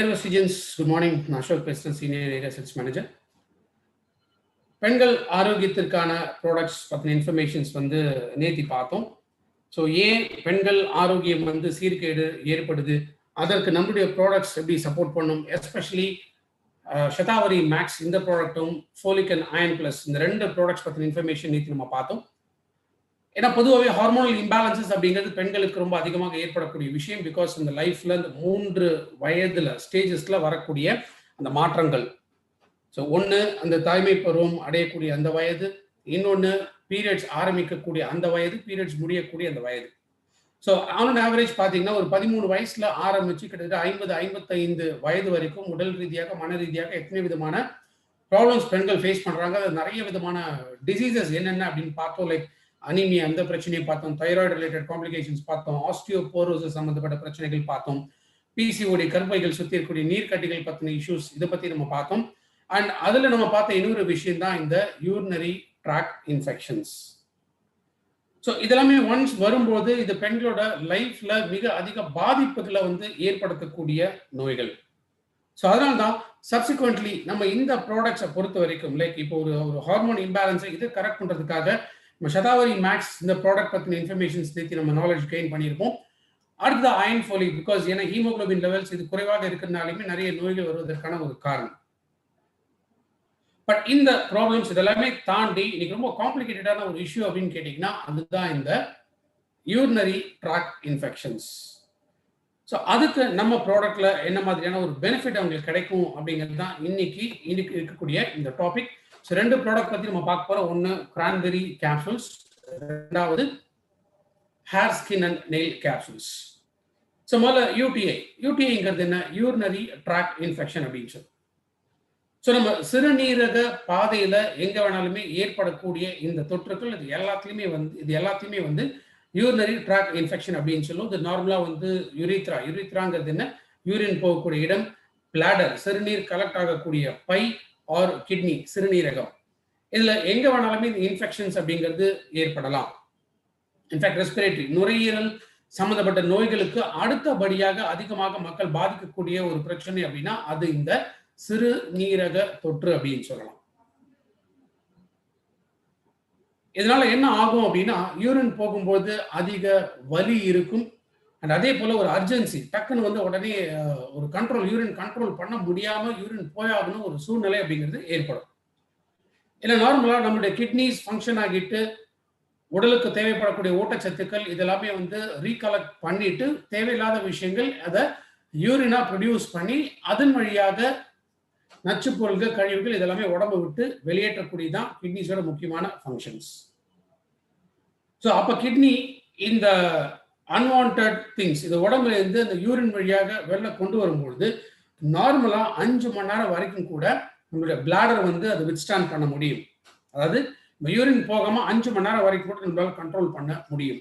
Students good morning நான் அசோக் பேசுகிறேன் senior area sales manager பெண்கள் ஆரோக்கியத்திற்கான ப்ராடக்ட்ஸ் பற்றின இன்ஃபர்மேஷன்ஸ் வந்து நேத்தி பார்த்தோம். ஸோ ஏன் பெண்கள் ஆரோக்கியம் வந்து சீர்கேடு ஏற்படுது? அதற்கு நம்முடைய ப்ராடக்ட்ஸ் எப்படி சப்போர்ட் பண்ணும்? எஸ்பெஷலி சதாவரி மேக்ஸ் இந்த ப்ராடக்ட்டும் ஃபோலிக் அண்ட் அயன் பிளஸ் இந்த ரெண்டு ப்ராடக்ட்ஸ் பற்றின இன்ஃபர்மேஷன் நேற்று நம்ம பார்த்தோம். ஏன்னா பொதுவாகவே ஹார்மோனல் இம்பேலன்சஸ் அப்படிங்கிறது பெண்களுக்கு ரொம்ப அதிகமாக ஏற்படக்கூடிய விஷயம் பிகாஸ் இந்த லைஃப்ல இந்த மூன்று வயதுல ஸ்டேஜஸ்ல வரக்கூடிய அந்த மாற்றங்கள். ஸோ ஒன்று அந்த தாய்மை பருவம் அடையக்கூடிய அந்த வயது. இன்னொன்று பீரியட்ஸ் ஆரம்பிக்கக்கூடிய அந்த வயது பீரியட்ஸ் முடியக்கூடிய அந்த வயது. ஸோ ஆன் ஆவரேஜ் பார்த்தீங்கன்னா ஒரு பதிமூணு வயசுல ஆரம்பிச்சு கிட்டத்தட்ட ஐம்பது ஐம்பத்தைந்து வயது வரைக்கும் உடல் ரீதியாக மன ரீதியாக எத்தனை விதமான ப்ராப்ளம்ஸ் பெண்கள் ஃபேஸ் பண்ணுறாங்க அது நிறைய விதமான டிசீசஸ் என்னென்ன அப்படின்னு பார்த்தோம். லைக் அனிமியா அந்த பிரச்சனையை பார்த்தோம். தைராய்டு ரிலேட்டட் காம்ப்ளிகேஷன்ஸ் பார்த்தோம். ஆஸ்டியோபோரோசஸ் சம்மந்தப்பட்ட பிரச்சனைகள் பார்த்தோம். பிசிஓடி கர்ப்பைகள் சுற்றி இருக்கக்கூடிய நீர்க்கட்டிகள் பற்றின இஷ்யூஸ் இதை பற்றி நம்ம பார்த்தோம். அண்ட் அதில் நம்ம பார்த்த இன்னொரு விஷயம் தான் இந்த யூரினரி ட்ராக் இன்ஃபெக்ஷன்ஸ் ஸோ இதெல்லாமே ஒன்ஸ் வரும்போது இது பெண்களோட லைஃப்ல மிக அதிக பாதிப்புகளை வந்து ஏற்படுத்தக்கூடிய நோய்கள். ஸோ அதனால தான் சப்சிக்வெண்ட்லி நம்ம இந்த ப்ராடக்ட்ஸை பொறுத்த வரைக்கும் லைக் இப்போ ஒரு ஒரு ஹார்மோன் இம்பேலன்ஸை இது கரெக்ட் பண்ணுறதுக்காக நம்ம சதாவரி மேக்ஸ் இந்த ப்ராடக்ட் பற்றின இன்ஃபர்மேஷன்ஸ் நேற்று நம்ம நாலேஜ் கெயின் பண்ணியிருப்போம். அடுத்த அயன் ஃபோலி பிகாஸ் ஏன்னா ஹீமோக்ளோபின் லெவல்ஸ் இது குறைவாக இருக்கிறனாலுமே நிறைய நோய்கள் வருவதற்கான ஒரு காரணம். பட் இந்த ப்ராப்ளம்ஸ் இதெல்லாமே தாண்டி இன்னைக்கு ரொம்ப காம்ப்ளிகேட்டடான ஒரு இஷ்யூ அப்படின்னு கேட்டிங்கன்னா அதுதான் இந்த யூரினரி ட்ராக் இன்ஃபெக்ஷன்ஸ் ஸோ அதுக்கு நம்ம ப்ராடக்ட்ல என்ன மாதிரியான ஒரு பெனிஃபிட் அவங்களுக்கு கிடைக்கும் அப்படிங்கிறது தான் இன்னைக்கு இன்னைக்கு இருக்கக்கூடிய இந்த டாபிக் ஸோ ரெண்டு ப்ராடக்ட் பற்றி நம்ம பார்க்க போகிறோம் ஒன்று கிரான்பெரி கேப்சூல்ஸ் ரெண்டாவது hair skin and nail capsules so முதல்ல யூடிஐ யூடிஐங்கிறது என்ன? யூரினரி ட்ராக் இன்ஃபெக்ஷன் அப்படின்னு சொல்லி ஸோ நம்ம சிறுநீரக பாதையில் எங்க வேணாலுமே ஏற்படக்கூடிய இந்த தொற்றுக்கள் இது எல்லாத்துலேயுமே வந்து இது எல்லாத்தையுமே வந்து யூரினரி ட்ராக் இன்ஃபெக்ஷன் அப்படின்னு சொல்லுவோம் இது நார்மலாக வந்து யுரித்ரா யுரித்ராங்கிறது என்ன? யூரின் போகக்கூடிய இடம் பிளாடர் சிறுநீர் கலெக்ட் ஆகக்கூடிய பை ஆர் கிட்னி சிறுநீரகம். இதுல எங்க வேணாலுமே இந்த இன்ஃபெக்ஷன்ஸ் அப்படிங்கிறது ஏற்படலாம். இன்ஃபேக்ட் ரெஸ்பிரேட்டரி நுரையீரல் சம்பந்தப்பட்ட நோய்களுக்கு அடுத்தபடியாக அதிகமாக மக்கள் பாதிக்கக்கூடிய ஒரு பிரச்சனை அப்படின்னா அது இந்த சிறுநீரக தொற்று அப்படின்னு சொல்லலாம். இதனால என்ன ஆகும் அப்படின்னா யூரின் போகும்போது அதிக வலி இருக்கும். அண்ட் அதே போல ஒரு அர்ஜென்சி டக்குன்னு வந்து உடனே ஒரு கண்ட்ரோல் யூரின் கண்ட்ரோல் பண்ண முடியாம யூரின் போயாகணும் ஒரு சூழ்நிலை அப்படிங்கிறது ஏற்படும். இல்லை நார்மலாக நம்மளுடைய கிட்னிஸ் ஃபங்க்ஷன் ஆகிட்டு உடலுக்கு தேவைப்படக்கூடிய ஊட்டச்சத்துக்கள் இதெல்லாமே வந்து ரீகலெக்ட் பண்ணிட்டு தேவையில்லாத விஷயங்கள் அதை யூரினா ப்ரொடியூஸ் பண்ணி அதன் வழியாக நச்சு பொருள்கள் கழிவுகள் இதெல்லாமே உடம்பு விட்டு வெளியேற்றக்கூடியதான் கிட்னிஸோட முக்கியமான ஃபங்க்ஷன்ஸ் ஸோ அப்போ கிட்னி இந்த அன்வான்ட் திங்ஸ் இது உடம்புல இருந்து அந்த யூரின் வழியாக வெளில கொண்டு வரும்பொழுது நார்மலாக அஞ்சு மணி நேரம் வரைக்கும் கூட நம்மளுடைய பிளாடர் வந்து அதை வித்ஸ்டாண்ட் பண்ண முடியும். அதாவது யூரின் போகாமல் அஞ்சு மணி நேரம் வரைக்கும் கூட நம்மளால கண்ட்ரோல் பண்ண முடியும்.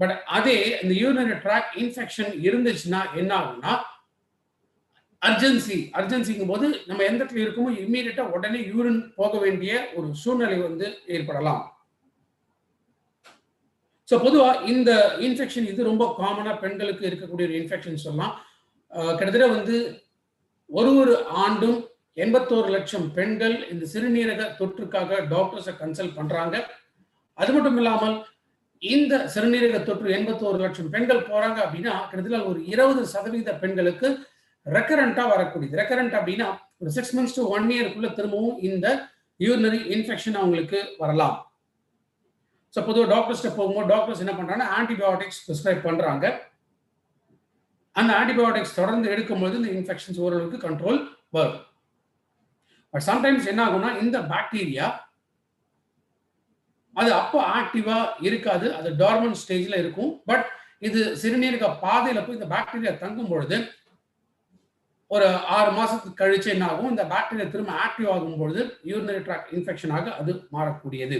பட் அதே இந்த யூரினரி ட்ராக் இன்ஃபெக்ஷன் இருந்துச்சுன்னா என்ன ஆகும்னா அர்ஜென்சி அர்ஜென்சிங்கும் போது நம்ம எந்த இடத்துல இருக்கோமோ இம்மீடியட்டாக உடனே யூரின் போக வேண்டிய ஒரு சூழ்நிலை வந்து ஏற்படலாம். ஸோ பொதுவாக இந்த இன்ஃபெக்ஷன் இது ரொம்ப காமனாக பெண்களுக்கு இருக்கக்கூடிய ஒரு இன்ஃபெக்ஷன் சொல்லலாம். கிட்டத்தட்ட வந்து ஒரு ஒரு ஆண்டும் எண்பத்தோரு லட்சம் பெண்கள் இந்த சிறுநீரக தொற்றுக்காக டாக்டர்ஸை கன்சல்ட் பண்ணுறாங்க அது மட்டும் இல்லாமல் இந்த சிறுநீரக தொற்று எண்பத்தோரு லட்சம் பெண்கள் போறாங்க அப்படின்னா கிட்டத்தட்ட ஒரு இருபது சதவீத பெண்களுக்கு ரெக்கரண்டா வரக்கூடியது. ரெக்கரண்ட் அப்படின்னா ஒரு சிக்ஸ் மந்த்ஸ் டு ஒன் இயருக்குள்ள திரும்பவும் இந்த யூரினரி இன்ஃபெக்ஷன் அவங்களுக்கு வரலாம். ஸோ பொதுவாக டாக்டர்ஸ்ட்ட போகும்போது டாக்டர்ஸ் என்ன பண்ணுறாங்கன்னா ஆன்டிபயோட்டிக்ஸ் ப்ரிஸ்கிரைப் பண்ணுறாங்க அந்த ஆன்டிபயோட்டிக்ஸ் தொடர்ந்து எடுக்கும்போது இந்த இன்ஃபெக்ஷன்ஸ் ஓரளவுக்கு கண்ட்ரோல் வரும். பட் சம்டைம்ஸ் என்ன ஆகும்னா இந்த பாக்டீரியா அது அப்போ ஆக்டிவா இருக்காது. அது டார்மன் ஸ்டேஜ்ல இருக்கும். பட் இது சிறுநீரக பாதையில போய் இந்த பாக்டீரியா தங்கும் பொழுது ஒரு ஆறு மாசத்துக்கு கழிச்சு என்ன ஆகும்? இந்த பாக்டீரியா திரும்ப ஆக்டிவ் ஆகும் பொழுது யூரினரி ட்ராக் இன்ஃபெக்ஷனாக அது மாறக்கூடியது.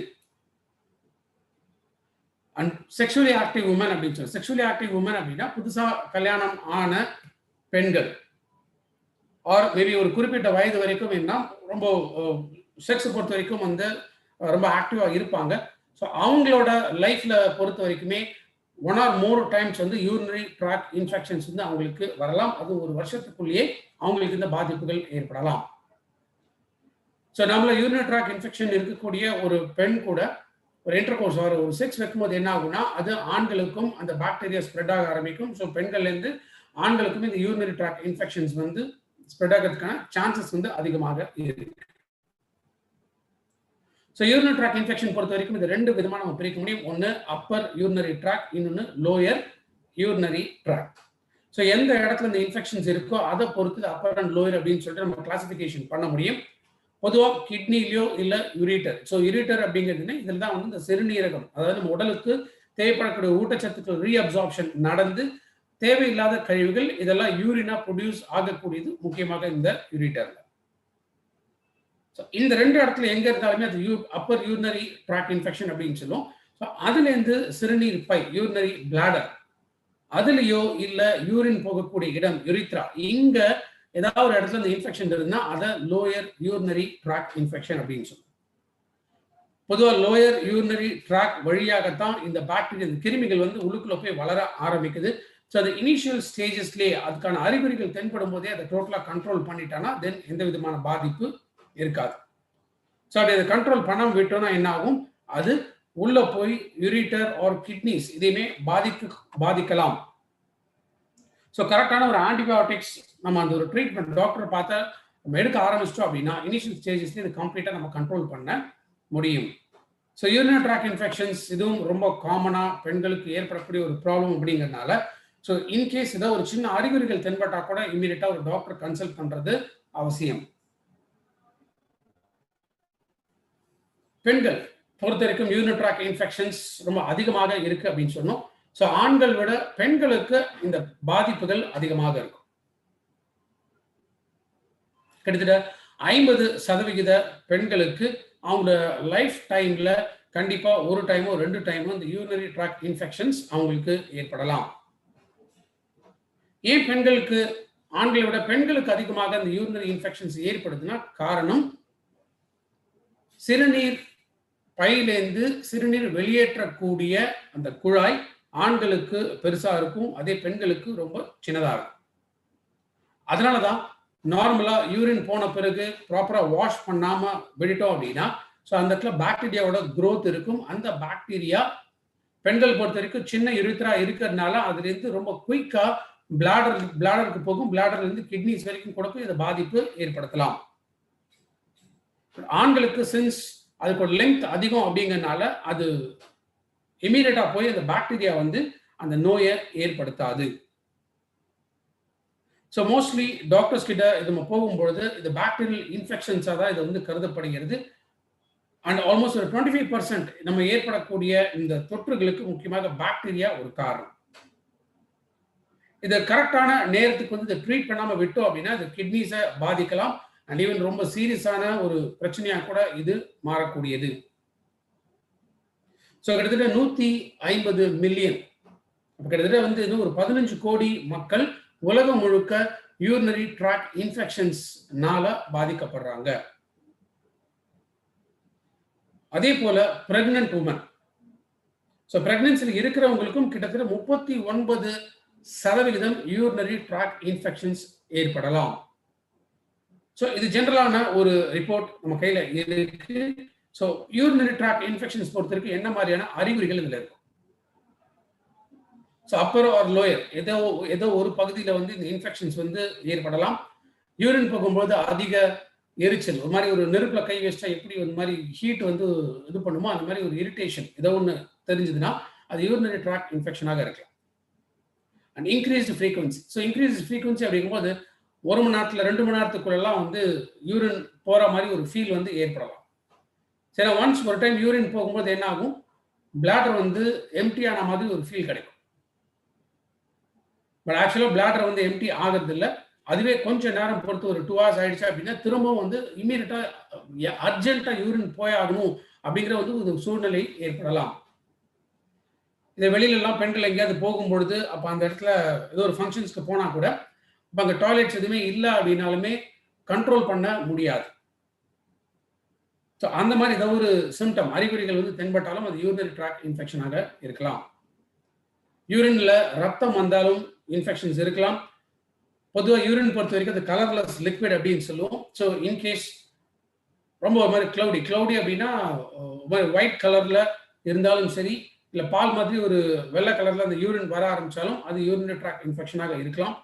அண்ட் செக்ஷுவலி ஆக்டிவ் உமன் அப்படின்னு சொல்லி செக்ஷுவலி ஆக்டிவ் உமன் அப்படின்னா புதுசாக கல்யாணம் ஆன பெண்கள். ஆர் மேபி ஒரு குறிப்பிட்ட வயது வரைக்கும் என்ன ரொம்ப செக்ஸ் பொறுத்த வரைக்கும் வந்து ரொம்ப ஆக்டிவாக இருப்பாங்க. ஸோ அவங்களோட லைஃப்ல பொறுத்த வரைக்குமே ஒன் ஆர் மோர் டைம்ஸ் வந்து யூரினரி ட்ராக் இன்ஃபெக்ஷன்ஸ் வந்து அவங்களுக்கு வரலாம். அது ஒரு வருஷத்துக்குள்ளேயே அவங்களுக்கு இந்த பாதிப்புகள் ஏற்படலாம். ஸோ நம்மள யூரினரி ட்ராக் இன்ஃபெக்ஷன் இருக்கக்கூடிய ஒரு பெண் கூட ஒரு இன்டர்கோர்ஸ் வரும். ஒரு செக்ஸ் வைக்கும்போது என்ன ஆகும்னா அது ஆண்களுக்கும் அந்த பாக்டீரியா ஸ்ப்ரெட் ஆக ஆரம்பிக்கும். ஸோ பெண்கள்லேருந்து ஆண்களுக்கும் இந்த யூரினரி ட்ராக் இன்ஃபெக்ஷன்ஸ் வந்து ஸ்ப்ரெட் ஆகிறதுக்கான சான்சஸ் வந்து அதிகமாக இருக்கு. ஸோ யூரினரி ட்ராக் இன்ஃபெக்ஷன் பொறுத்த வரைக்கும் இது ரெண்டு விதமாக நம்ம பிரிக்க முடியும். ஒன்று அப்பர் யூரினரி ட்ராக் இன்னொன்று லோயர் யூரினரி ட்ராக் ஸோ எந்த இடத்துல இந்த இன்ஃபெக்ஷன்ஸ் இருக்கோ அதை பொறுத்து அப்பர் அண்ட் லோயர் அப்படின்னு சொல்லிட்டு நம்ம கிளாசிஃபிகேஷன் பண்ண முடியும். பொதுவாக கிட்னிலையோ இல்லை யூரிட்டர் ஸோ யூரிட்டர் அப்படிங்கிறதுனா இதில் தான் வந்து இந்த சிறுநீரகம் அதாவது நம்ம உடலுக்கு தேவைப்படக்கூடிய ஊட்டச்சத்துக்கள் ரீஅப்சார்ப்ஷன் நடந்து தேவையில்லாத கழிவுகள் இதெல்லாம் யூரினா ப்ரொடியூஸ் ஆகக்கூடியது முக்கியமாக இந்த யுரீட்டர்ல ஸோ இந்த ரெண்டு இடத்துல எங்க இருந்தாலுமே அது U upper urinary tract infection அப்படின்னு சொல்லுவோம். ஸோ அதுலேருந்து சிறுநீர் பை யூரினரி பிளாடர் அதுலேயோ இல்லை யூரின் போகக்கூடிய இடம் யுரித்ரா இங்கே ஏதாவது ஒரு இடத்துல இந்த இன்ஃபெக்ஷன் இருந்தா அதை லோயர் யூரினரி ட்ராக் இன்ஃபெக்ஷன் அப்படின்னு சொல்லுவோம் பொதுவாக லோயர் யூரினரி ட்ராக் வழியாகத்தான் இந்த பாக்டீரியா இந்த கிருமிகள் வந்து உள்ளுக்குள்ள போய் வளர ஆரம்பிக்குது. ஸோ அந்த இனிஷியல் ஸ்டேஜஸ்லேயே அதுக்கான அறிகுறிகள் தென்படும் போதே அதை டோட்டலாக கண்ட்ரோல் பண்ணிட்டானா தென் எந்த விதமான பாதிப்பு இருக்காது. ஸோ அப்படி அதை கண்ட்ரோல் பண்ணாமல் விட்டோம்னா என்ன ஆகும்? அது உள்ள போய் யூரிட்டர் ஆர் கிட்னிஸ் இதையுமே பாதிக்க பாதிக்கலாம். ஸோ கரெக்டான ஒரு ஆன்டிபயோட்டிக்ஸ் நம்ம அந்த ஒரு ட்ரீட்மெண்ட் டாக்டர் பார்த்தா நம்ம எடுக்க ஆரம்பிச்சிட்டோம் அப்படின்னா இனிஷியல் ஸ்டேஜஸ்லேயே இது கம்ப்ளீட்டாக நம்ம கண்ட்ரோல் பண்ண முடியும். ஸோ யூரினரி ட்ராக் இன்ஃபெக்ஷன்ஸ் இதுவும் ரொம்ப காமனாக பெண்களுக்கு ஏற்படக்கூடிய ஒரு ப்ராப்ளம் அப்படிங்கிறனால ஸோ இன்கேஸ் ஏதோ ஒரு சின்ன அறிகுறிகள் தென்பட்டால் கூட இமீடியட்டாக ஒரு டாக்டர் கன்சல்ட் பண்ணுறது அவசியம். பெண்கள் பொறுத்த வரைக்கும் யூரினரி ட்ராக் இன்ஃபெக்ஷன்ஸ் ரொம்ப அதிகமாக இருக்குது அப்படின்னு சொன்னோம். ஸோ ஆண்கள் விட பெண்களுக்கு இந்த பாதிப்புகள் அதிகமாக இருக்கும். கிட்டத்தட்ட ஐம்பது சதவிகித பெண்களுக்கு அவங்களோட லைஃப் டைம்ல கண்டிப்பா ஒரு டைமோ ரெண்டு டைமோ இந்த யூரினரி ட்ராக் இன்ஃபெக்ஷன்ஸ் அவங்களுக்கு ஏற்படலாம். ஏன் பெண்களுக்கு ஆண்களை விட பெண்களுக்கு அதிகமாக அந்த யூரினரி இன்ஃபெக்ஷன்ஸ் ஏற்படுதுன்னா காரணம் சிறுநீர் பையிலேருந்து சிறுநீர் வெளியேற்றக்கூடிய அந்த குழாய் ஆண்களுக்கு பெருசா இருக்கும் அதே பெண்களுக்கு ரொம்ப சின்னதா இருக்கும். அதனாலதான் நார்மலா யூரின் போன பிறகு ப்ராப்பரா வாஷ் பண்ணாம விட்டுட்டோம் அப்படின்னா ஸோ அந்த இடத்துல பாக்டீரியாவோட க்ரோத் இருக்கும். அந்த பாக்டீரியா பெண்கள் பொறுத்த வரைக்கும் சின்ன இருத்தரா இருக்கிறதுனால அதுலேருந்து ரொம்ப குயிக்கா பிளாடர் பிளாடருக்கு போகும். பிளாடர்ல இருந்து கிட்னிஸ் வரைக்கும் கூட போய் பாதிப்பு ஏற்படுத்தலாம். ஆண்களுக்கு சின்ஸ் அதுக்கு ஒரு லெங்க் அதிகம் அப்படிங்கறனால அது இமீடியட்டா போய் அந்த பாக்டீரியா வந்து அந்த நோயை ஏற்படுத்தாது. ஸோ மோஸ்ட்லி டாக்டர்ஸ் கிட்ட இது நம்ம போகும்பொழுது இது பாக்டீரியல் இன்ஃபெக்ஷன்ஸாக தான் இது வந்து கருதப்படுகிறது. அண்ட் ஆல்மோஸ்ட் ஒரு டுவெண்ட்டி ஃபைவ் பர்சன்ட் நம்ம ஏற்படக்கூடிய இந்த தொற்றுகளுக்கு முக்கியமாக பாக்டீரியா ஒரு காரணம். இதை கரெக்டான நேரத்துக்கு வந்து இதை ட்ரீட் பண்ணாமல் விட்டோம் அப்படின்னா இது கிட்னிஸை பாதிக்கலாம். அண்ட் ஈவன் ரொம்ப சீரியஸான ஒரு பிரச்சனையாக கூட இது மாறக்கூடியது. ஸோ கிட்டத்தட்ட நூற்றி ஐம்பது மில்லியன் கிட்டத்தட்ட வந்து இது ஒரு பதினஞ்சு கோடி மக்கள் உலகம் முழுக்க யூரினரி ட்ராக் இன்ஃபெக்ஷன்ஸ்னால பாதிக்கப்படுறாங்க. அதே போல பிரெக்னன்ட் உமன் ஸோ பிரெக்னன்சியில் இருக்கிறவங்களுக்கும் கிட்டத்தட்ட முப்பத்தி ஒன்பது சதவிகிதம் யூரினரி ட்ராக் இன்ஃபெக்ஷன்ஸ் ஏற்படலாம். ஸோ இது ஜென்ரலான ஒரு ரிப்போர்ட் நம்ம கையில் இருக்கு. ஸோ யூரினரி ட்ராக் இன்ஃபெக்ஷன்ஸ் பொறுத்தவரைக்கும் என்ன மாதிரியான அறிகுறிகள் இதில் இருக்கும் ஸோ அப்பர் ஆர் லோயர் ஏதோ ஏதோ ஒரு பகுதியில் வந்து இந்த இன்ஃபெக்ஷன்ஸ் வந்து ஏற்படலாம். யூரின் போகும்போது அதிக எரிச்சல் ஒரு மாதிரி ஒரு நெருப்பில் கை வச்சா எப்படி ஒரு மாதிரி ஹீட் வந்து இது பண்ணுமோ அந்த மாதிரி ஒரு இரிட்டேஷன் ஏதோ ஒன்று தெரிஞ்சதுன்னா அது யூரினரி ட்ராக் இன்ஃபெக்ஷனாக இருக்கலாம். And increased frequency so increase frequency அப்படிங்கும்போது ஒரு மணி நேரத்தில் ரெண்டு மணி நேரத்துக்குள்ளெல்லாம் வந்து யூரின் போகிற மாதிரி ஒரு ஃபீல் வந்து ஏற்படலாம். சரி ஒன்ஸ் ஒரு டைம் யூரின் போகும்போது என்ன ஆகும் பிளாடர் வந்து எம்டி ஆன மாதிரி ஒரு ஃபீல் கிடைக்கும். பட் ஆக்சுவலாக பிளாடர் வந்து எம்டி ஆகிறது இல்லை அதுவே கொஞ்சம் நேரம் பொறுத்து ஒரு டூ ஹவர்ஸ் ஆயிடுச்சு அப்படின்னா திரும்பவும் வந்து இம்மீடியட்டாக அர்ஜென்ட்டாக யூரின் போயாகணும் அப்படிங்கிற வந்து ஒரு சூழ்நிலை ஏற்படலாம். இந்த வெளியிலலாம் பெண்கள் எங்கேயாவது போகும்பொழுது அப்போ அந்த இடத்துல ஏதோ ஒரு ஃபங்க்ஷன்ஸ்க்கு போனால் கூட இப்போ அங்கே டாய்லெட்ஸ் எதுவுமே இல்லை அப்படின்னாலுமே கண்ட்ரோல் பண்ண முடியாது. ஸோ அந்த மாதிரி ஏதோ ஒரு சிம்டம் அறிகுறிகள் வந்து தென்பட்டாலும் அது யூரினரி ட்ராக் இன்ஃபெக்ஷனாக இருக்கலாம். யூரின்ல ரத்தம் வந்தாலும் இன்ஃபெக்ஷன்ஸ் இருக்கலாம். பொதுவாக யூரின் பொறுத்த வரைக்கும் அது கலர்லெஸ் லிக்விட் அப்படின்னு சொல்லுவோம். ஸோ இன்கேஸ் ரொம்ப ஒரு மாதிரி க்ளவுடி க்ளவுடி அப்படின்னா ஒயிட் கலரில் இருந்தாலும் சரி இல்லை பால் மாதிரி ஒரு வெள்ளை கலரில் அந்த யூரின் வர ஆரம்பிச்சாலும் அது யூரின் ட்ராக் இன்ஃபெக்ஷனாக இருக்கலாம்.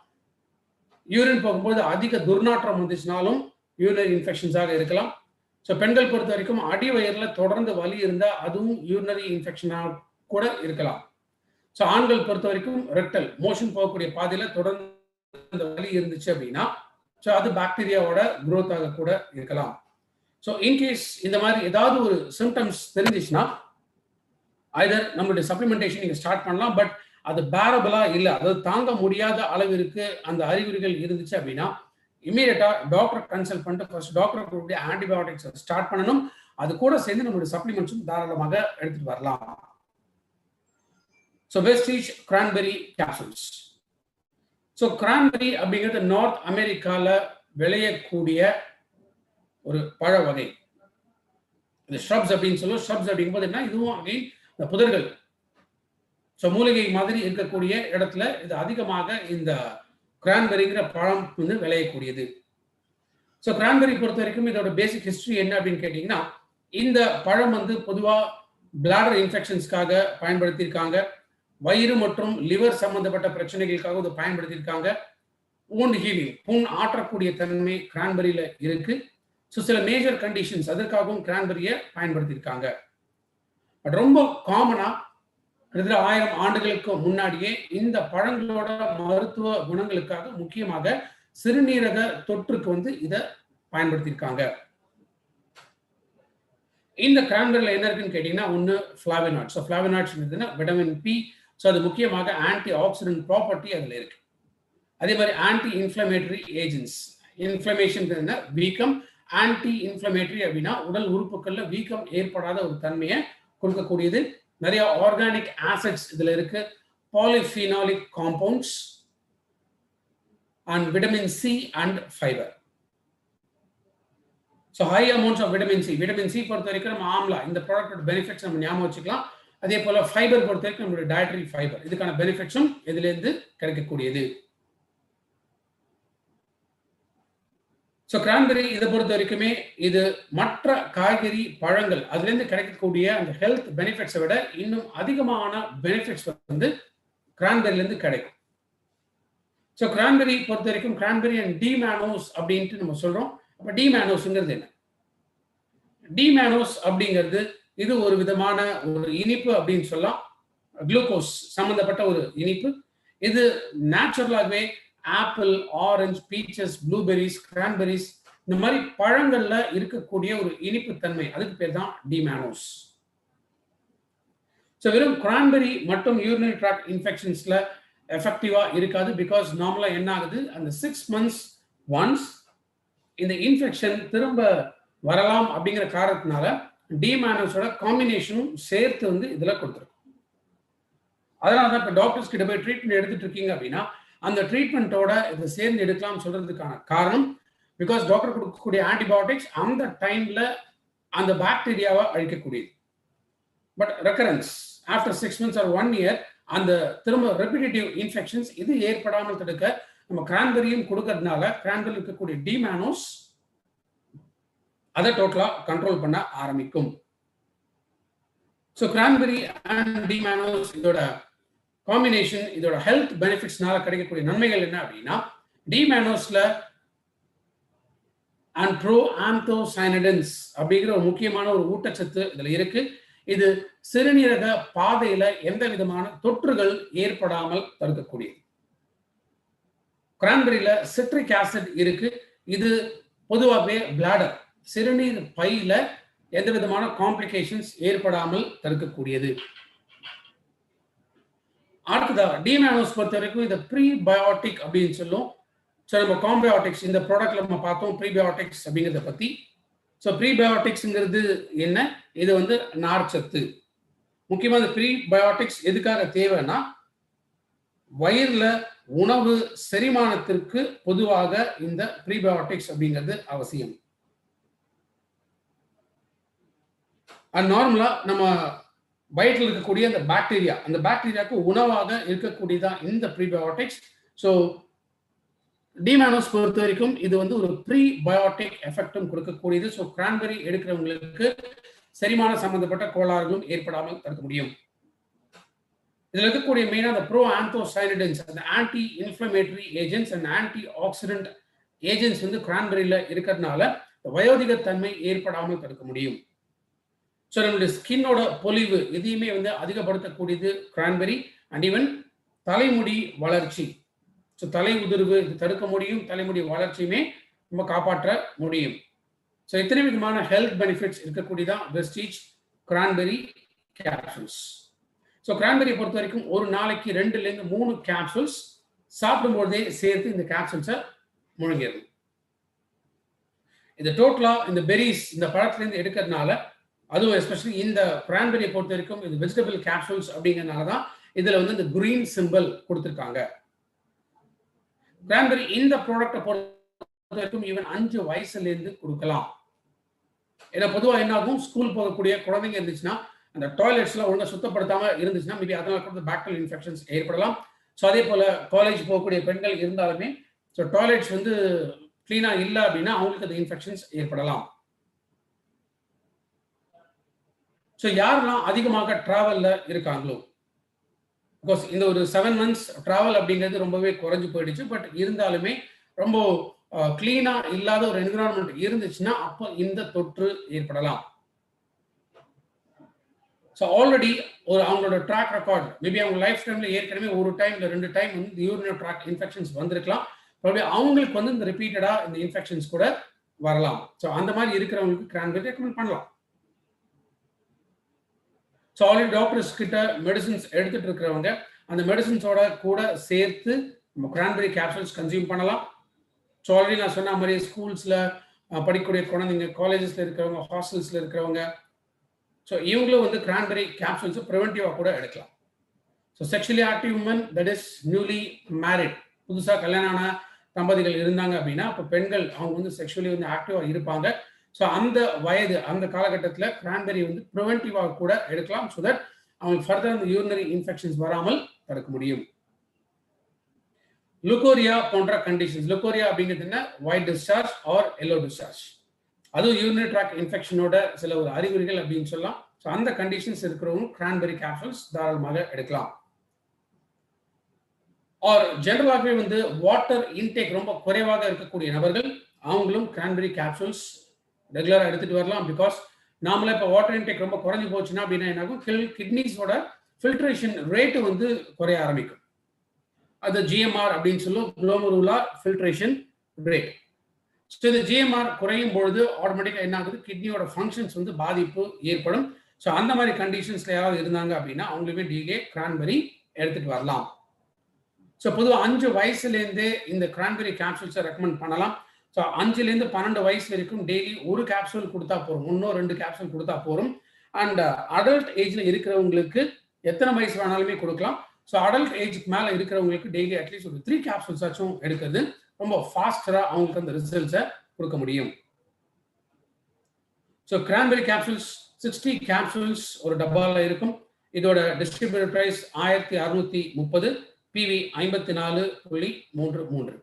யூரின் போகும்போது அதிக துர்நாற்றம் வந்துச்சுனாலும் யூரினரி இன்ஃபெக்ஷன்ஸாக இருக்கலாம். ஸோ பெண்கள் பொறுத்த வரைக்கும் அடி வயரில் தொடர்ந்து வலி இருந்தால் அதுவும் யூரினரி இன்ஃபெக்ஷனாக கூட இருக்கலாம். ஸோ ஆண்கள் பொறுத்த வரைக்கும் ரெக்டல் மோஷன் போகக்கூடிய பாதையில தொடர்ந்து அந்த வலி இருந்துச்சு அப்படின்னா ஸோ அது பாக்டீரியாவோட குரோத் ஆக கூட இருக்கலாம். ஸோ இன்கேஸ் இந்த மாதிரி ஏதாவது ஒரு சிம்டம்ஸ் தெரிஞ்சிச்சுன்னா ஐதர் நம்மளுடைய சப்ளிமெண்டேஷன் நீங்க ஸ்டார்ட் பண்ணலாம் பட் அது பேரபிளா இல்லை அதாவது தாங்க முடியாத அளவிற்கு அந்த அறிகுறிகள் இருந்துச்சு அப்படின்னா இமீடியட்டா டாக்டர் கன்சல்ட் பண்ணிட்டு ஃபர்ஸ்ட் டாக்டர் கொடுக்கக்கூடிய ஆன்டிபயோட்டிக்ஸ் ஸ்டார்ட் பண்ணணும். அது கூட சேர்ந்து நம்மளுடைய சப்ளிமெண்ட்ஸும் தாராளமாக எடுத்துட்டு வரலாம். So Vestige cranberry capsules so cranberry அப்படிங்கிறது நார்த் அமெரிக்காவில் விளையக்கூடிய ஒரு பழ வகை. இந்த ஷ்ரப்ஸ் அப்படின்னு சொல்லுவோம். ஷ்ரப்ஸ் அப்படிங்கும்போது என்ன? இதுவும் அகைன் இந்த புதர்கள். ஸோ மூலிகை மாதிரி இருக்கக்கூடிய இடத்துல இது அதிகமாக இந்த கிரான்பெரிங்கிற பழம் வந்து விளையக்கூடியது. ஸோ கிரான்பெரி பொறுத்த வரைக்கும் இதோட பேசிக் ஹிஸ்ட்ரி என்ன அப்படின்னு கேட்டிங்கன்னா இந்த பழம் வந்து பொதுவாக பிளாடர் இன்ஃபெக்ஷன்ஸ்க்காக பயன்படுத்தியிருக்காங்க. வயிறு மற்றும் லிவர் சம்பந்தப்பட்ட பிரச்சனைகளுக்காக இதை பயன்படுத்தியிருக்காங்க. ஊண்ட் ஹீலிங் புண் ஆற்றக்கூடிய தன்மை கிரான்பெரியில இருக்கு. ஸோ சில மேஜர் கண்டிஷன்ஸ் அதற்காகவும் கிரான்பெரியை பயன்படுத்தியிருக்காங்க. பட் ரொம்ப காமனா கிட்டத்தட்ட ஆயிரம் ஆண்டுகளுக்கு முன்னாடியே இந்த பழங்களோட மருத்துவ குணங்களுக்காக முக்கியமாக சிறுநீரக தொற்றுக்கு வந்து இதை பயன்படுத்தியிருக்காங்க. இந்த கிராம்பரில் என்ன இருக்குன்னு கேட்டீங்கன்னா ஒன்று flavonoid so flavonoids vitamin B so அது முக்கியமாக ஆன்டி ஆக்சிடென்ட் ப்ராப்பர்ட்டி அதில் இருக்கு. அதே மாதிரி ஆன்டி இன்ஃப்ளமேட்டரி ஏஜென்ட்ஸ் இன்ஃப்ளமேஷன் வீக்கம். ஆன்டி இன்ஃப்ளமேட்டரி அப்படின்னா உடல் உறுப்புகளில் வீக்கம் ஏற்படாத ஒரு தன்மையை கொடுக்கக்கூடியது. நிறைய ஆர்கானிக் ஆசிட்ஸ் இதில் இருக்கு. Polyphenolic compounds and vitamin C and fibre so high amounts of vitamin C vitamin C பொறுத்த வரைக்கும் நம்ம ஆம்லா. இந்த ப்ராடக்டோட பெனிஃபிட்ஸ் நம்ம ஞாபகம் வச்சுக்கலாம். அதே போல் ஃபைபர் பொறுத்த வரைக்கும் நம்மளுடைய டயட்ரி ஃபைபர் இதுக்கான பெனிஃபிட்ஸும் இதுலேருந்து கிடைக்கக்கூடியது? ஸோ கிரான்பெரி இதை பொறுத்த வரைக்குமே இது மற்ற காய்கறி பழங்கள் அதுலேருந்து கிடைக்கக்கூடிய அந்த ஹெல்த் பெனிஃபிட்ஸை விட இன்னும் அதிகமான பெனிஃபிட்ஸ் வந்து கிரான்பெரிலேருந்து கிடைக்கும். ஸோ கிரான்பெரி பொறுத்த வரைக்கும் கிரான்பெரி அண்ட் டி மேனோஸ் அப்படின்ட்டு நம்ம சொல்கிறோம் அப்போ டி மேனோஸுங்கிறது என்ன? டி மேனோஸ் அப்படிங்கிறது இது ஒரு விதமான ஒரு இனிப்பு அப்படின்னு சொல்லலாம். குளுக்கோஸ் சம்பந்தப்பட்ட ஒரு இனிப்பு. இது நேச்சுரலாகவே apple orange peaches blueberries cranberries இந்த மாதிரி பழங்கள்ல இருக்கக்கூடிய ஒரு இனிப்பு தன்மை. அதுக்கு பேர் தான் டிமேனோஸ். ஸோ வெறும் கிரான்பெரி மற்றும் யூரினரி ட்ராக் இன்ஃபெக்ஷன்ஸ்ல எஃபெக்டிவா இருக்காது பிகாஸ் நார்மலா என்ன ஆகுது அந்த சிக்ஸ் மந்த்ஸ் ஒன்ஸ் இந்த இன்ஃபெக்ஷன் திரும்ப வரலாம் அப்படிங்கிற காரணத்தினால டிமேனோஸோட காம்பினேஷனும் சேர்த்து வந்து இதில் கொடுத்துருக்கும். அதனால தான் இப்போ டாக்டர்ஸ் கிட்ட போய் ட்ரீட்மெண்ட் எடுத்துட்டு இருக்கீங்க அப்படின்னா அந்த ட்ரீட்மெண்ட்டோட இதை சேர்ந்து எடுக்கலாம் சொல்றதுக்கான காரணம் பிகாஸ் டாக்டர் கொடுக்கக்கூடிய ஆன்டிபயோட்டிக்ஸ் அந்த டைம்ல அந்த பாக்டீரியாவை அழிக்கக்கூடியது. But recurrence after six months or one year அந்த திரும்ப ரெப்பிடேட்டிவ் இன்ஃபெக்ஷன்ஸ் இது ஏற்படாமல் தடுக்க நம்ம கிரான்பெரியும் கொடுக்கறதுனால கிரான்பெரி இருக்கக்கூடிய டிமேனோஸ் அதை டோட்டலா கண்ட்ரோல் பண்ண ஆரம்பிக்கும். ஸோ கிரான்பெரி அண்ட் டிமேனோஸ் இதோட காம்பினேஷன் இதோட ஹெல்த் பெனிஃபிட்ஸ்னால கிடைக்கக்கூடிய நன்மைகள் என்ன அப்படின்னா டிமேனோஸ்ல ஆண்ட்ரோ ப்ரோ ஆந்தோசைனடன்ஸ் அப்படிங்கிற ஒரு முக்கியமான ஒரு ஊட்டச்சத்து இதில் இருக்கு. இது சிறுநீரக பாதையில எந்த விதமான தொற்றுகள் ஏற்படாமல் தடுக்கக்கூடியது. கிரான்பெரியில சிட்ரிக் ஆசிட் இருக்கு. இது பொதுவாகவே பிளாடர் சிறுநீர் பையில எந்த விதமான காம்ப்ளிகேஷன்ஸ் ஏற்படாமல் தடுக்கக்கூடியது. அடுத்ததா டிமேனோஸ் பொறுத்த வரைக்கும் இந்த ப்ரீபயோட்டிக் அப்படின்னு சொல்லும். ஸோ நம்ம காம்பயோட்டிக்ஸ் இந்த ப்ராடக்ட்ல நம்ம பார்த்தோம் ப்ரீபயோட்டிக்ஸ் அப்படிங்கிறத பத்தி. ஸோ ப்ரீபயோட்டிக்ஸ்ங்கிறது என்ன? இது வந்து நார்ச்சத்து முக்கியமாக இந்த ப்ரீபயோட்டிக்ஸ் எதுக்காக தேவைன்னா வயிறில் உணவு செரிமானத்திற்கு பொதுவாக இந்த ப்ரீபயோட்டிக்ஸ் அப்படிங்கிறது அவசியம். நார்மலா நம்ம வயிற்றில் இருக்கக்கூடிய அந்த பாக்டீரியா அந்த பாக்டீரியாவுக்கு உணவாக இருக்கக்கூடியதான் இந்த ப்ரீபயோட்டிக்ஸ் ஸோ டிமானோஸ் பொறுத்த வரைக்கும் இது வந்து ஒரு ப்ரீ பயோட்டிக் எஃபெக்டும் கொடுக்கக்கூடியது. ஸோ கிரான்பெரி எடுக்கிறவங்களுக்கு செரிமான சம்பந்தப்பட்ட கோளாறுகளும் ஏற்படாமல் தடுக்க முடியும். இதில் இருக்கக்கூடிய மெயினாக அந்த ப்ரோ ஆந்தோசைனடன்ஸ் அந்த anti inflammatory agents and antioxidant agents வந்து கிரான்பெரியில் இருக்கிறதுனால வயோதிக தன்மை ஏற்படாமல் தடுக்க முடியும். ஸோ நம்மளுடைய ஸ்கின்னோட பொலிவு எதையுமே வந்து அதிகப்படுத்தக்கூடியது கிரான்பெரி அண்ட் ஈவன் தலைமுடி வளர்ச்சி. ஸோ தலை உதிர்வு இது தடுக்க முடியும். தலைமுடி வளர்ச்சியுமே நம்ம காப்பாற்ற முடியும். ஸோ இத்தனை விதமான ஹெல்த் பெனிஃபிட்ஸ் இருக்கக்கூடியதான் வெஸ்டீச் கிரான்பெரி கேப்சூல்ஸ் ஸோ கிரான்பெரியை பொறுத்த வரைக்கும் ஒரு நாளைக்கு ரெண்டுலேருந்து மூணு கேப்சூல்ஸ் சாப்பிடும்போதே சேர்த்து இந்த கேப்சூல்ஸை முழுங்கிடும் இந்த டோட்டலாக இந்த பெரிஸ் இந்த பழத்துலேருந்து எடுக்கிறதுனால அதுவும் எஸ்பெஷலி இந்த கிரான்பெரியை பொறுத்த வரைக்கும் இது வெஜிடபிள் கேப்சூல்ஸ் அப்படிங்கிறதுனால தான் இதில் வந்து இந்த கிரீன் சிம்பிள் கொடுத்துருக்காங்க. கிரான்பெரி இந்த ப்ராடக்டை பொறுத்த வரைக்கும் ஈவன் அஞ்சு வயசுலேருந்து கொடுக்கலாம். ஏன்னா பொதுவாக என்ன ஆகும் ஸ்கூல் போகக்கூடிய குழந்தைங்க இருந்துச்சுன்னா அந்த டாய்லெட்ஸ்லாம் ஒழுங்காக சுத்தப்படுத்தாமல் இருந்துச்சுன்னா மேபி அதனால் கூட பாக்டீரியல் இன்ஃபெக்ஷன்ஸ் ஏற்படலாம். ஸோ அதே போல் காலேஜ் போகக்கூடிய பெண்கள் இருந்தாலுமே ஸோ டாய்லெட்ஸ் வந்து க்ளீனாக இல்லை அப்படின்னா அவங்களுக்கு அந்த இன்ஃபெக்ஷன்ஸ் ஏற்படலாம். ஸோ யாரெல்லாம் அதிகமாக ட்ராவலில் இருக்காங்களோ? பிகாஸ் இந்த ஒரு செவன் மந்த்ஸ் ட்ராவல் அப்படிங்கிறது ரொம்பவே குறைஞ்சு போயிடுச்சு. பட் இருந்தாலுமே ரொம்ப கிளீனாக இல்லாத ஒரு என்விரான்மெண்ட் இருந்துச்சுன்னா அப்போ இந்த தொற்று ஏற்படலாம். ஸோ ஆல்ரெடி ஒரு அவங்களோட ட்ராக் ரெக்கார்ட் மேபி அவங்க லைஃப் டைம்ல ஏற்கனவே ஒரு டைம் இல்லை ரெண்டு டைம் வந்து யூரினோ ட்ராக் இன்ஃபெக்ஷன்ஸ் வந்திருக்கலாம். மறுபடியும் அவங்களுக்கு வந்து இந்த ரிப்பீட்டடாக இந்த இன்ஃபெக்ஷன்ஸ் கூட வரலாம். ஸோ அந்த மாதிரி இருக்கிறவங்களுக்கு கிரான்பெரி ரெக்கமெண்ட் பண்ணலாம். ஸோ ஆல்ரெடி டாக்டர்ஸ் கிட்ட மெடிசின்ஸ் எடுத்துட்டு இருக்கிறவங்க அந்த மெடிசின்ஸோட கூட சேர்த்து நம்ம கிரான்பெரி கேப்சூல்ஸ் கன்சியூம் பண்ணலாம். ஸோ ஆல்ரெடி நான் சொன்ன மாதிரி ஸ்கூல்ஸில் படிக்கக்கூடிய குழந்தைங்க காலேஜஸில் இருக்கிறவங்க ஹாஸ்டல்ஸில் இருக்கிறவங்க ஸோ இவங்களும் வந்து கிரான்பெரி கேப்சூல்ஸ் ப்ரிவென்டிவாக கூட எடுக்கலாம். So sexually active woman that is newly married புதுசாக கல்யாணம் ஆன தம்பதிகள் இருந்தாங்க அப்படின்னா இப்போ பெண்கள் அவங்க வந்து செக்ஷுவலி வந்து ஆக்டிவாக இருப்பாங்க. ஸோ அந்த வயது அந்த காலகட்டத்தில் கிரான்பெரி வந்து ப்ரிவென்டிவாக கூட எடுக்கலாம் ஸோ தட் அவன் ஃபர்தர் அந்த யூரினரி இன்ஃபெக்ஷன்ஸ் வராமல் தடுக்க முடியும். லுக்கோரியா போன்ற கண்டிஷன்ஸ் லுக்கோரியா அப்படிங்கிறது என்ன? White discharge or yellow discharge அதுவும் யூரினரி ட்ராக் இன்ஃபெக்ஷனோட சில ஒரு அறிகுறிகள் அப்படின்னு சொல்லலாம். ஸோ அந்த கண்டிஷன்ஸ் இருக்கிறவங்க கிரான்பெரி கேப்சூல்ஸ் தாராளமாக எடுக்கலாம். ஆர் ஜென்ரலாகவே வந்து வாட்டர் இன்டேக் ரொம்ப குறைவாக இருக்கக்கூடிய நபர்கள் அவங்களும் கிரான்பெரி கேப்சூல்ஸ் ரெகுலராக எடுத்துகிட்டு வரலாம் பிகாஸ் நாமளே இப்போ வாட்டர் இன்டேக் ரொம்ப குறைஞ்சி போச்சுன்னா அப்படின்னா என்னாகும்? கில் கிட்னிஸோட ஃபில்ட்ரேஷன் ரேட்டு வந்து குறைய ஆரம்பிக்கும். அது ஜிஎம்ஆர் அப்படின்னு சொல்லும் குளோமருலா ஃபில்ட்ரேஷன் ரேட் ஸோ இந்த ஜிஎம்ஆர் குறையும் பொழுது ஆட்டோமேட்டிக்காக என்ன ஆகுது கிட்னியோட ஃபங்க்ஷன்ஸ் வந்து பாதிப்பு ஏற்படும். ஸோ அந்த மாதிரி கண்டிஷன்ஸ்ல யாராவது இருந்தாங்க அப்படின்னா அவங்களுமே டிகே கிரான்பெரி எடுத்துட்டு வரலாம். ஸோ பொதுவாக அஞ்சு வயசுலேருந்தே இந்த கிரான்பெரி கேப்சூல்ஸை ரெக்கமெண்ட் பண்ணலாம். ஸோ அஞ்சுலேருந்து பன்னெண்டு வயசு வரைக்கும் டெய்லி ஒரு கேப்சூல் கொடுத்தா போதும். ஒன்றோ ரெண்டு கேப்சூல் கொடுத்தா போதும். அண்ட் அடல்ட் ஏஜ்ல இருக்கிறவங்களுக்கு எத்தனை வயசு வேணாலுமே கொடுக்கலாம். ஸோ அடல்ட் ஏஜ்க்கு மேலே இருக்கிறவங்களுக்கு டெய்லி அட்லீஸ்ட் ஒரு த்ரீ கேப்சூல்ஸ் ஆச்சும் எடுக்கிறது ரொம்ப ஃபாஸ்டராக அவங்களுக்கு அந்த ரிசல்ட்ஸை கொடுக்க முடியும். So cranberry capsules sixty capsules ஒரு டப்பாவில் இருக்கும். இதோட டிஸ்ட்ரிபியூட்டர் ப்ரைஸ் ஆயிரத்தி அறுநூத்தி முப்பது பிவி ஐம்பத்தி நாலு புள்ளி மூன்று மூன்று.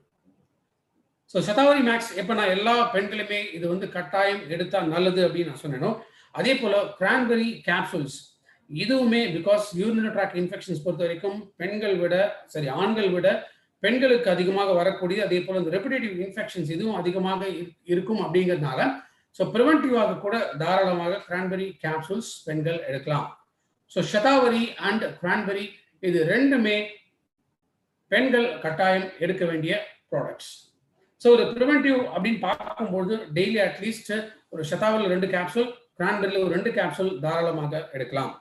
ஸோ சதாவரி மேக்ஸ் எப்போ நான் எல்லா பெண்களுமே இது வந்து கட்டாயம் எடுத்தால் நல்லது அப்படின்னு நான் சொன்னேனோ அதே போல் கிரான்பெரி கேப்சூல்ஸ் இதுவுமே பிகாஸ் யூரினரி ட்ராக் இன்ஃபெக்ஷன்ஸ் பொறுத்த வரைக்கும் பெண்கள் விட சரி ஆண்கள் விட பெண்களுக்கு அதிகமாக வரக்கூடிய அதே போல் இந்த ரெப்பிடேட்டிவ் இன்ஃபெக்ஷன்ஸ் இதுவும் அதிகமாக இருக்கும் அப்படிங்கிறதுனால ஸோ ப்ரிவென்டிவாக கூட தாராளமாக கிரான்பெரி கேப்சூல்ஸ் பெண்கள் எடுக்கலாம். ஸோ சதாவரி அண்ட் கிரான்பெரி இது ரெண்டுமே பெண்கள் கட்டாயம் எடுக்க வேண்டிய ப்ராடக்ட்ஸ் ஸோ ஒரு ப்ரிவென்டிவ் அப்படின்னு பார்க்கும்போது டெய்லி அட்லீஸ்ட் ஒரு சதாவில் ரெண்டு கேப்சூல் கிரான்பெரியில் ஒரு ரெண்டு கேப்சூல் தாராளமாக எடுக்கலாம்.